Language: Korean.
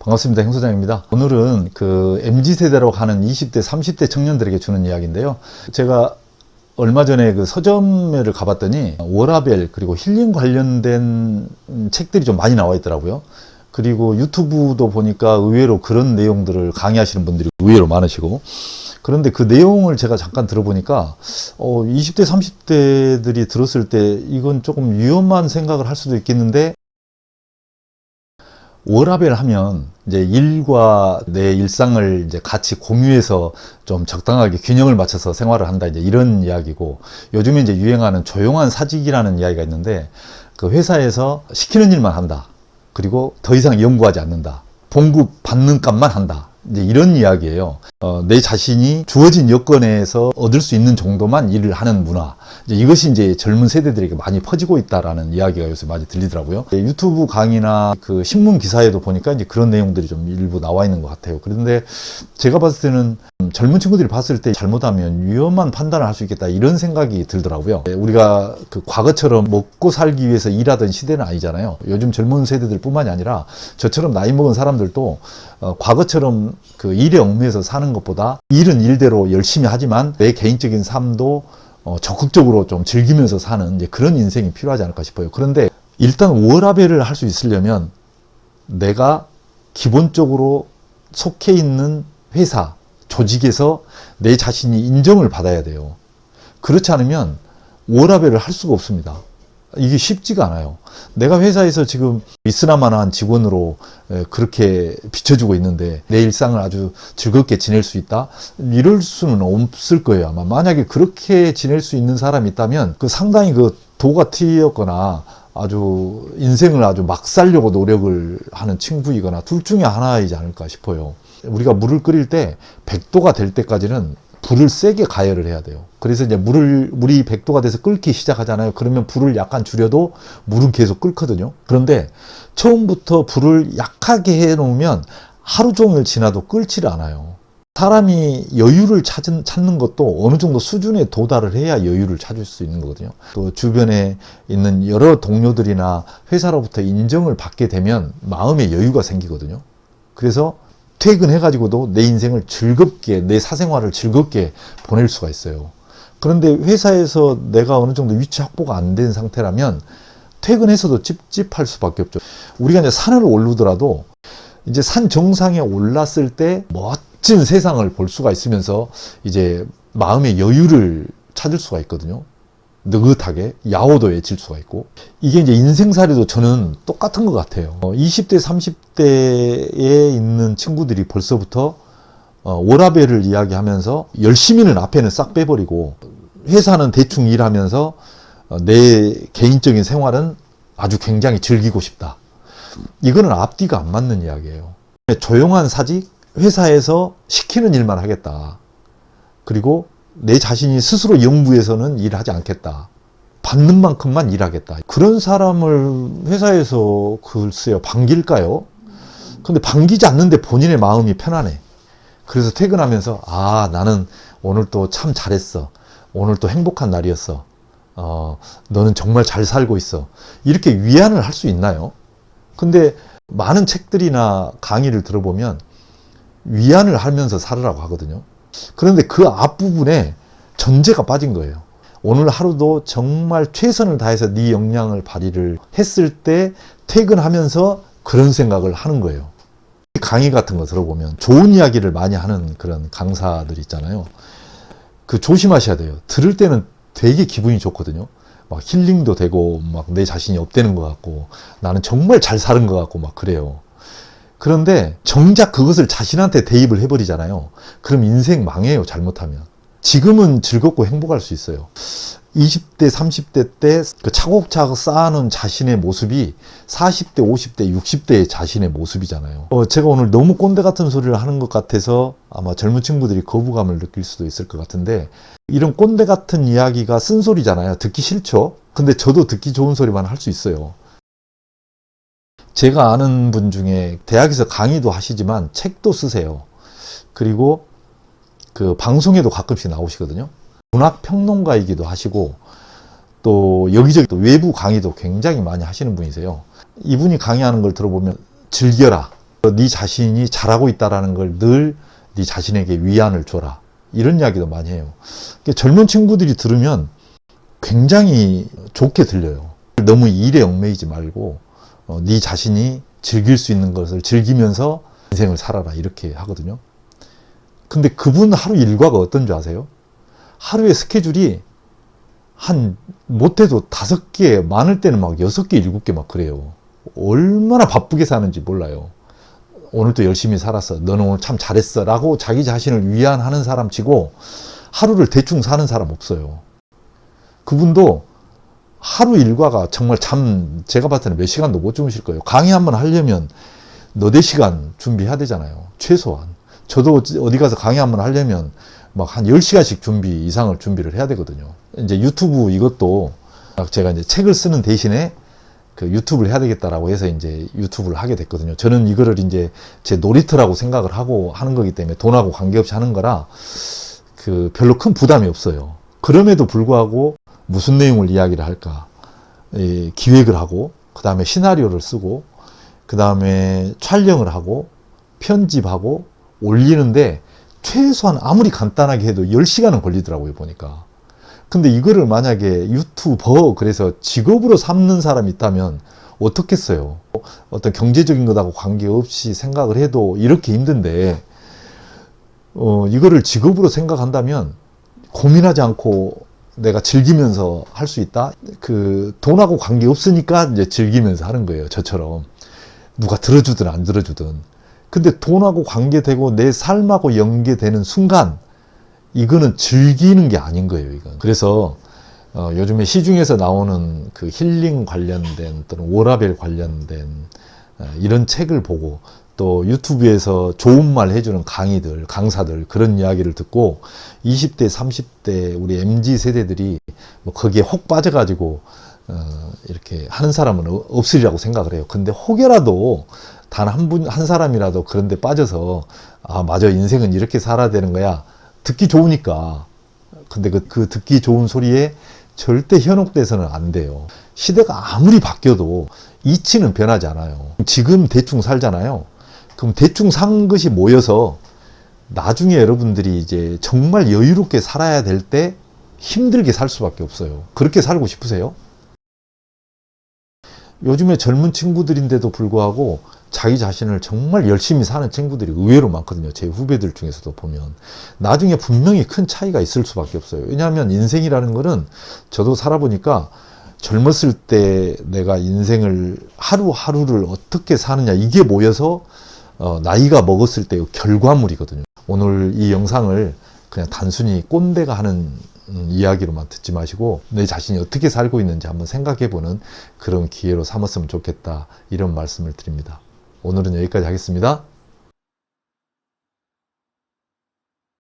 반갑습니다. 행 소장입니다. 오늘은 그 MZ세대로 가는 20대, 30대 청년들에게 주는 이야기인데요. 제가 얼마 전에 그 서점회를 가봤더니 워라벨 그리고 힐링 관련된 책들이 좀 많이 나와 있더라고요. 그리고 유튜브도 보니까 의외로 그런 내용들을 강의하시는 분들이 의외로 많으시고 그런데 그 내용을 제가 잠깐 들어보니까 어, 20대, 30대들이 들었을 때 이건 조금 위험한 생각을 할 수도 있겠는데 워라벨 하면 이제 일과 내 일상을 이제 같이 공유해서 좀 적당하게 균형을 맞춰서 생활을 한다 이제 이런 이야기고 요즘에 이제 유행하는 조용한 사직이라는 이야기가 있는데 그 회사에서 시키는 일만 한다. 그리고 더 이상 연구하지 않는다. 봉급 받는 값만 한다. 이제 이런 이야기예요. 어, 내 자신이 주어진 여건에서 얻을 수 있는 정도만 일을 하는 문화. 이제 이것이 이제 젊은 세대들에게 많이 퍼지고 있다라는 이야기가 요새 많이 들리더라고요. 예, 유튜브 강의나 그 신문 기사에도 보니까 이제 그런 내용들이 좀 일부 나와 있는 것 같아요. 그런데 제가 봤을 때는 음, 젊은 친구들이 봤을 때 잘못하면 위험한 판단을 할 수 있겠다 이런 생각이 들더라고요. 예, 우리가 그 과거처럼 먹고 살기 위해서 일하던 시대는 아니잖아요. 요즘 젊은 세대들뿐만이 아니라 저처럼 나이 먹은 사람들도 어, 과거처럼 그 일에 얽매여서 사는 것보다 일은 일대로 열심히 하지만 내 개인적인 삶도 어, 적극적으로 좀 즐기면서 사는 이제 그런 인생이 필요하지 않을까 싶어요. 그런데 일단 워라벨을 할 수 있으려면 내가 기본적으로 속해 있는 회사, 조직에서 내 자신이 인정을 받아야 돼요. 그렇지 않으면 워라벨을 할 수가 없습니다. 이게 쉽지가 않아요. 내가 회사에서 지금 이스라만한 직원으로 에, 그렇게 비춰주고 있는데 내 일상을 아주 즐겁게 지낼 수 있다? 이럴 수는 없을 거예요. 아마 만약에 그렇게 지낼 수 있는 사람이 있다면 그 상당히 그 도가 트였거나 아주 인생을 아주 막 살려고 노력을 하는 친구이거나 둘 중에 하나이지 않을까 싶어요. 우리가 물을 끓일 때 100도가 될 때까지는 불을 세게 가열을 해야 돼요. 그래서 이제 물을, 물이 100도가 돼서 끓기 시작하잖아요. 그러면 불을 약간 줄여도 물은 계속 끓거든요. 그런데 처음부터 불을 약하게 해 놓으면 하루 종일 지나도 끓지를 않아요. 사람이 여유를 찾은, 찾는 것도 어느 정도 수준에 도달을 해야 여유를 찾을 수 있는 거거든요. 또 주변에 있는 여러 동료들이나 회사로부터 인정을 받게 되면 마음의 여유가 생기거든요. 그래서 퇴근해가지고도 내 인생을 즐겁게, 내 사생활을 즐겁게 보낼 수가 있어요. 그런데 회사에서 내가 어느 정도 위치 확보가 안 된 상태라면 퇴근해서도 찝찝할 수밖에 없죠. 우리가 이제 산을 오르더라도 이제 산 정상에 올랐을 때 멋진 세상을 볼 수가 있으면서 이제 마음의 여유를 찾을 수가 있거든요. 느긋하게 야호도 외칠 수가 있고 이게 이제 인생살이도 저는 똑같은 것 같아요. 어, 20대, 30대에 있는 친구들이 벌써부터 어, 워라벨을 이야기하면서 열심히는 앞에는 싹 빼버리고 회사는 대충 일하면서 어, 내 개인적인 생활은 아주 굉장히 즐기고 싶다. 이거는 앞뒤가 안 맞는 이야기예요. 조용한 사직, 회사에서 시키는 일만 하겠다. 그리고 내 자신이 스스로 연구해서는 일하지 않겠다. 받는 만큼만 일하겠다. 그런 사람을 회사에서 글쎄요, 반길까요? 근데 반기지 않는데 본인의 마음이 편안해. 그래서 퇴근하면서, 아, 나는 오늘 또 참 잘했어. 오늘 또 행복한 날이었어. 어, 너는 정말 잘 살고 있어. 이렇게 위안을 할 수 있나요? 근데 많은 책들이나 강의를 들어보면 위안을 하면서 살으라고 하거든요. 그런데 그 앞부분에 전제가 빠진 거예요. 오늘 하루도 정말 최선을 다해서 네 역량을 발휘를 했을 때 퇴근하면서 그런 생각을 하는 거예요. 강의 같은 거 들어보면 좋은 이야기를 많이 하는 그런 강사들 있잖아요. 그 조심하셔야 돼요. 들을 때는 되게 기분이 좋거든요. 막 힐링도 되고 막 내 자신이 업되는 것 같고 나는 정말 잘 사는 것 같고 막 그래요. 그런데 정작 그것을 자신한테 대입을 해버리잖아요. 그럼 인생 망해요, 잘못하면. 지금은 즐겁고 행복할 수 있어요. 20대, 30대 때 그 차곡차곡 쌓아놓은 자신의 모습이 40대, 50대, 60대의 자신의 모습이잖아요. 어, 제가 오늘 너무 꼰대 같은 소리를 하는 것 같아서 아마 젊은 친구들이 거부감을 느낄 수도 있을 것 같은데 이런 꼰대 같은 이야기가 쓴소리잖아요. 듣기 싫죠? 근데 저도 듣기 좋은 소리만 할 수 있어요. 제가 아는 분 중에 대학에서 강의도 하시지만 책도 쓰세요. 그리고 그 방송에도 가끔씩 나오시거든요. 문학 평론가이기도 하시고 또 여기저기 또 외부 강의도 굉장히 많이 하시는 분이세요. 이분이 강의하는 걸 들어보면 즐겨라. 네 자신이 잘하고 있다라는 걸 늘 네 자신에게 위안을 줘라. 이런 이야기도 많이 해요. 젊은 친구들이 들으면 굉장히 좋게 들려요. 너무 일에 얽매이지 말고 어, 네 자신이 즐길 수 있는 것을 즐기면서 인생을 살아라 이렇게 하거든요. 근데 그분 하루 일과가 어떤 줄 아세요? 하루의 스케줄이 한 못해도 다섯 개, 많을 때는 막 여섯 개, 일곱 개 막 그래요. 얼마나 바쁘게 사는지 몰라요. 오늘도 열심히 살았어. 너는 오늘 참 잘했어. 라고 자기 자신을 위안하는 사람 치고 하루를 대충 사는 사람 없어요. 그분도 하루 일과가 정말 잠, 제가 봤을 때는 몇 시간도 못 주무실 거예요. 강의 한번 하려면 너댓 시간 준비해야 되잖아요. 최소한. 저도 어디 가서 강의 한번 하려면 막 한 10시간씩 준비 이상을 준비를 해야 되거든요. 이제 유튜브 이것도 제가 이제 책을 쓰는 대신에 그 유튜브를 해야 되겠다라고 해서 이제 유튜브를 하게 됐거든요. 저는 이거를 이제 제 놀이터라고 생각을 하고 하는 거기 때문에 돈하고 관계없이 하는 거라 그 별로 큰 부담이 없어요. 그럼에도 불구하고 무슨 내용을 이야기를 할까. 예, 기획을 하고 그 다음에 시나리오를 쓰고 그 다음에 촬영을 하고 편집하고 올리는데 최소한 아무리 간단하게 해도 10시간은 걸리더라고요 보니까. 근데 이거를 만약에 유튜버 그래서 직업으로 삼는 사람이 있다면 어떻겠어요? 어떤 경제적인 것하고 관계없이 생각을 해도 이렇게 힘든데 어, 이거를 직업으로 생각한다면 고민하지 않고 내가 즐기면서 할 수 있다? 그 돈하고 관계 없으니까 이제 즐기면서 하는 거예요. 저처럼. 누가 들어주든 안 들어주든. 근데 돈하고 관계되고 내 삶하고 연계되는 순간 이거는 즐기는 게 아닌 거예요, 이건. 그래서 어, 요즘에 시중에서 나오는 그 힐링 관련된 또는 워라벨 관련된 어, 이런 책을 보고 또 유튜브에서 좋은 말 해주는 강의들, 강사들 그런 이야기를 듣고 20대, 30대 우리 MZ 세대들이 뭐 거기에 혹 빠져가지고 어, 이렇게 하는 사람은 어- 없으리라고 생각을 해요. 근데 혹여라도 단 한 분, 한 사람이라도 그런데 빠져서 아, 맞아. 인생은 이렇게 살아야 되는 거야. 듣기 좋으니까. 근데 그, 그 듣기 좋은 소리에 절대 현혹돼서는 안 돼요. 시대가 아무리 바뀌어도 이치는 변하지 않아요. 지금 대충 살잖아요. 그럼 대충 산 것이 모여서 나중에 여러분들이 이제 정말 여유롭게 살아야 될 때 힘들게 살 수밖에 없어요. 그렇게 살고 싶으세요? 요즘에 젊은 친구들인데도 불구하고 자기 자신을 정말 열심히 사는 친구들이 의외로 많거든요. 제 후배들 중에서도 보면. 나중에 분명히 큰 차이가 있을 수밖에 없어요. 왜냐하면 인생이라는 거는 저도 살아보니까 젊었을 때 내가 인생을 하루하루를 어떻게 사느냐 이게 모여서 어, 나이가 먹었을 때의 결과물이거든요. 오늘 이 영상을 그냥 단순히 꼰대가 하는 음, 이야기로만 듣지 마시고 내 자신이 어떻게 살고 있는지 한번 생각해 보는 그런 기회로 삼았으면 좋겠다 이런 말씀을 드립니다. 오늘은 여기까지 하겠습니다.